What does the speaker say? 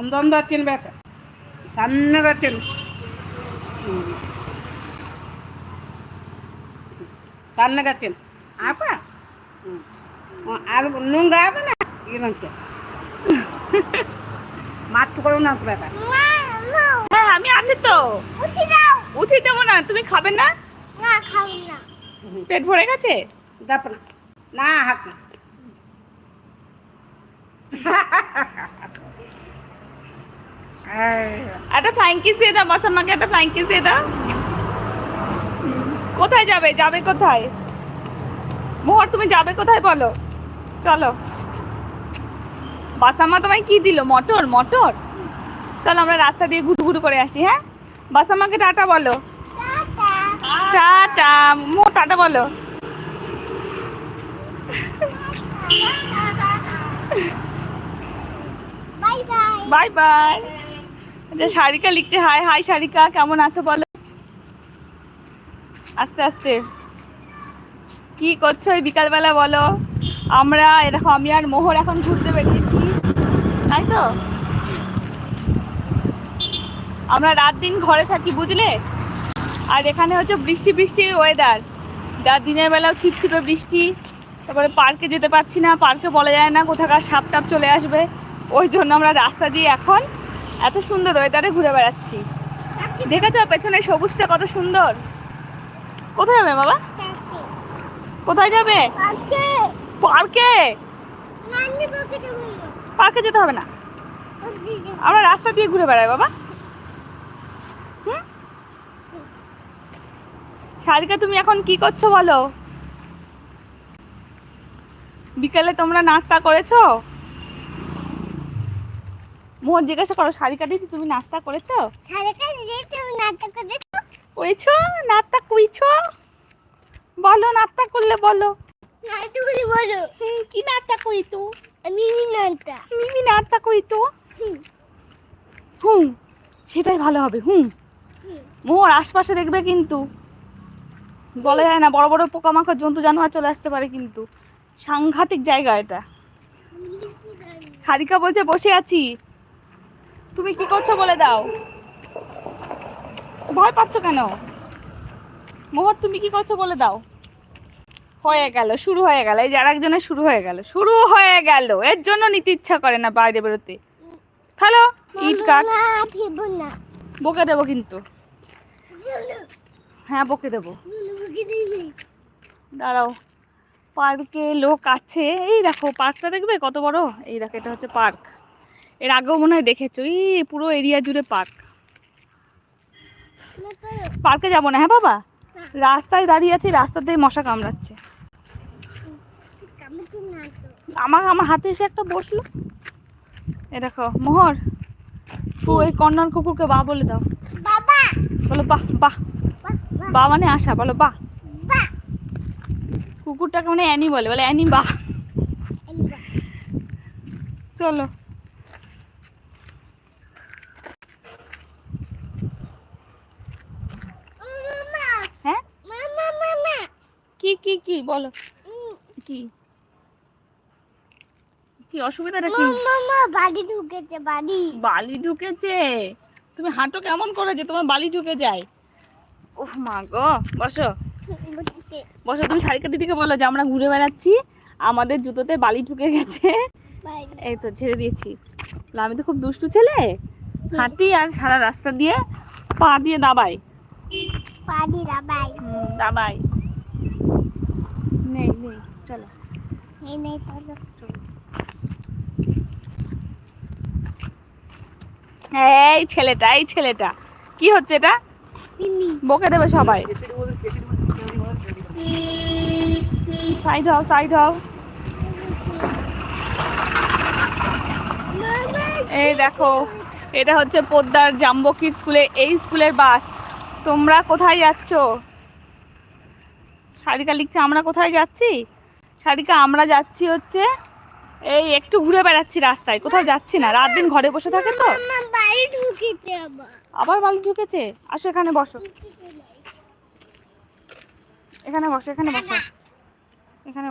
ಒಂದೊಂದು ತಿನ್ಬೇಕು ಸಣ್ಣಗ ತಿನ್ನು ಹ್ಮ್. ಸಣ್ಣಗ ತಿನ್ನು ಆಪ ಹ್ಞೂ ಅದು ನುಂಗಾದನ ಇರಂತೆ মাতৃ না ব্যাপার হ্যাঁ আমি আছি তো উঠে দেবো না তুমি খাবে না পেট ভরে গেছে গাপ না না হাক না এই, একটা ফ্লাইং কিস দিয়ে দাও মাসাম্মাকে একটা ফ্লাইং কিস দিয়ে দাও। কোথায় যাবে? যাবে কোথায়? মোহর তুমি যাবে কোথায় বলো? চলো। বাসাম্মা তোমায় কি দিল? মটর মটর? চলো আমরা রাস্তা দিয়ে ঘুটু ঘুটু করে আসি হ্যাঁ? বাসাম্মাকে টাটা বলো। টাটা। মো টাটা বলো। Bye bye. যে সারিকা লিখছে, হাই হাই সারিকা, কেমন আছো বলো? আস্তে আস্তে। কি করছ এই বিকালবেলা বলো? আমরা এরকম, আমি আর মোহর এখন ঘুরতে বেরিয়েছি। তাই তো? আমরা রাত দিন ঘরে থাকি, বুঝলে? আর এখানে হচ্ছে বৃষ্টি বৃষ্টি ওয়েদার যা দিনের বেলাও ছিপছিপে বৃষ্টি, তারপরে পার্কে যেতে পারছি না, পার্কে বলা যায় না, কোথাকার সাপ টাপ চলে আসবে। ওই জন্য আমরা রাস্তা দিয়ে এখন এত সুন্দর ওয়েদারে ঘুরে বেড়াচ্ছি। দেখেছ পেছনে সবুজটা কত সুন্দর? কোথায় যাবে বাবা? কোথায় যাবে? পার্কে? পার্কে যেতে হবে না। আমরা রাস্তা দিয়ে ঘুরে বেড়াই বাবা। সারিকা, তুমি এখন কি করছ বলো? বিকালে তোমরা নাস্তা করেছ? মোহন জিজ্ঞাসা করো শাড়ি দিদি তুমি নাস্তা করেছ? করেছ? নাস্তা করেছ? বলো নাস্তা করলে বলো। হুম, কি নাস্তা করি তো মিমি নাস্তা করি তো হুম সেটাই ভালো হবে হুম। মোর আশপাশে দেখবে কিন্তু। বলা যায় না বড় বড় পোকামাকড় জন্তু জানোয়ার চলে আসতে পারে কিন্তু। সাংঘাতিক জায়গা এটা। হারিকা বলছে বসে আছি। তুমি কি করছ বলে দাও। ভয় পাচ্ছ কেন? মোহর তুমি কি করছ বলে দাও। হয়ে গেল শুরু হয়ে গেল এই যে আরেকজনের শুরু হয়ে গেল। শুরু হয়ে গেল এর জন্য নিতে ইচ্ছা করে না বাইরে বেরোতে। হ্যালো ইট কাট। বকে দেবো কিন্তু। হ্যাঁ বকে দেবো। দাঁড়াও। পার্কে লোক আছে। এই দেখো পার্কটা দেখবে? কত বড়? এই দেখো এটা হচ্ছে পার্ক। এর আগেও মনে হয় দেখেছ? এই পুরো এরিয়া জুড়ে পার্ক পার্কে যাব না হ্যাঁ বাবা? রাস্তায় দাঁড়িয়ে আছি রাস্তাতেই মশা কামড়াচ্ছে। আমার আমার হাতে এসে একটা বসল। এ দেখো মোহর তো ওই কন্যার কুকুরকে বা বলে দাও। বলো বাহ বাহ। বা মানে আশা বলো বাহ। কুকুরটাকে মানে অ্যানি বলে বলে অ্যানি বাহ চলো হ্যাঁ কি কি বলো। কি? কি অসুবিধাটা কি? বাড়ি ঢুকেছে বাড়ি বালি ঢুকেছে? তুমি হাঁটো কেমন করে যে তোমার বালি ঢুকে যায়? ওহ মা গো বসো। বসো তুমি শাড়িকা দিদিকে বলো যে আমরা ঘুরে বেড়াচ্ছি। আমাদের জুতোতে বালি ঢুকে গেছে। এই তো ছেড়ে দিয়েছি। বলে, আমি তো খুব দুষ্টু ছেলে। হাঁটি আর সারা রাস্তা দিয়ে পা দিয়ে দাবাই। দাবাই। হুম, দাবাই। নেই চলো। এই নেই তাহলে। এই ছেলেটা এই ছেলেটা। কি হচ্ছে এটা? বকে দেবে সবাই। সাইড হও সাইড হও। এই দেখো এটা হচ্ছে পোদ্দার জাম্বকির স্কুলে এই স্কুলের বাস। তোমরা কোথায় যাচ্ছ? সারিকা লিখছে আমরা কোথায় যাচ্ছি? সারিকা আমরা যাচ্ছি হচ্ছে এই একটু ঘুরে বেড়াচ্ছি রাস্তায়। কোথাও যাচ্ছি না। রাত দিন ঘরে বসে থাকে তো। আবার বাড়ি আবার। আবার বালি ঢুকেছে? আসো এখানে বসো। এখানে বসো এখানে বসো। এখানে